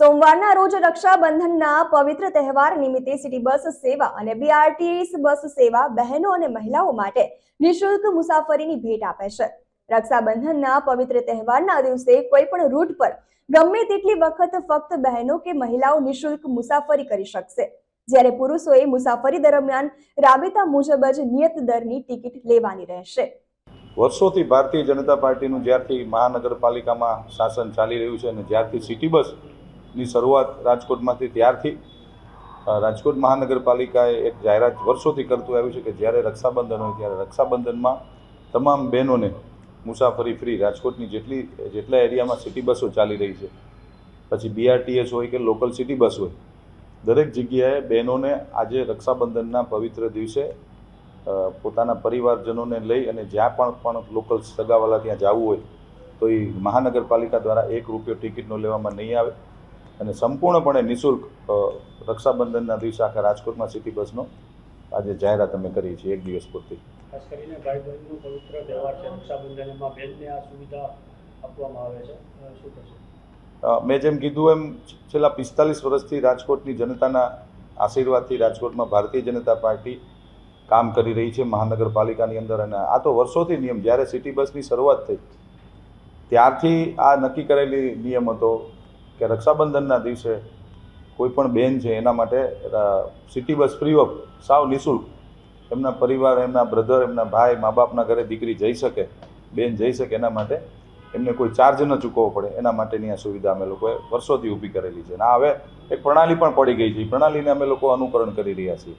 સોમવારના રોજ રક્ષાબંધનના પવિત્ર તહેવાર નિમિત્તે સિટી બસ સેવા અને બીઆરટીએસ બસ સેવા બહેનો અને મહિલાઓ માટે નિઃશુલ્ક મુસાફરીની ભેટ આપે છે. રક્ષાબંધનના પવિત્ર તહેવારના દિવસે કોઈ પણ રૂટ પર ગમે તેટલી વખત ફક્ત બહેનો કે મહિલાઓ નિઃશુલ્ક મુસાફરી કરી શકશે. જ્યારે પુરુષોએ મુસાફરી દરમિયાન રાબેતા મુજબ જ નિયત દરની ટિકિટ લેવાની રહેશે. વર્ષોથી ભારતીય જનતા પાર્ટીનું જ્યારથી મહાનગરપાલિકામાં શાસન ચાલી રહ્યું છે અને જ્યારથી સિટી બસની શરૂઆત રાજકોટમાંથી ત્યારથી રાજકોટ મહાનગરપાલિકાએ એક જાહેરાત વર્ષોથી કરતું આવ્યું છે કે જ્યારે રક્ષાબંધન હોય ત્યારે રક્ષાબંધનમાં તમામ બહેનોને મુસાફરી ફ્રી રાજકોટની જેટલી, જેટલા એરિયામાં સિટી બસો ચાલી રહી છે, પછી બીઆરટીએસ હોય કે લોકલ સિટી બસ હોય, દરેક જગ્યાએ બહેનોને આજે રક્ષાબંધનના પવિત્ર દિવસે પોતાના પરિવારજનોને લઈ અને જ્યાં પણ પણ લોકલ સગાવાલા ત્યાં જવું હોય, તો એ મહાનગરપાલિકા દ્વારા એક રૂપિયો ટિકિટનો લેવામાં નહીં આવે. અને સંપૂર્ણપણે નિઃશુલ્ક રક્ષાબંધનના દિવસે આખા રાજકોટમાં સિટી બસનો આજે જાહેરાત અમે કરી છે એક દિવસ પૂરતી. ખાસ કરીને ભાઈ બહેનનો પવિત્ર તહેવાર છે. રક્ષાબંધન એમાં બેનને આ સુવિધા આપવામાં આવે છે. શું થશે? મેં જેમ કીધું એમ છેલ્લા પિસ્તાલીસ વર્ષથી રાજકોટની જનતાના આશીર્વાદથી રાજકોટમાં ભારતીય જનતા પાર્ટી કામ કરી રહી છે મહાનગરપાલિકાની અંદર. અને આ તો વર્ષોથી નિયમ જ્યારે સિટી બસની શરૂઆત થઈ ત્યારથી આ નક્કી કરેલી નિયમ હતો કે રક્ષાબંધનના દિવસે કોઈ પણ બેન છે એના માટે સિટી બસ ફ્રી ઓફ સાવ નિઃશુલ્ક. એમના પરિવાર, એમના બ્રધર, એમના ભાઈ, મા બાપના ઘરે દીકરી જઈ શકે, બેન જઈ શકે એના માટે. એમને કોઈ ચાર્જ ન ચૂકવવો પડે, એના માટેની આ સુવિધા અમે લોકોએ વર્ષોથી ઊભી કરેલી છે. અને હવે એક પ્રણાલી પણ પડી ગઈ છે. પ્રણાલીને અમે લોકો અનુકરણ કરી રહ્યા છીએ.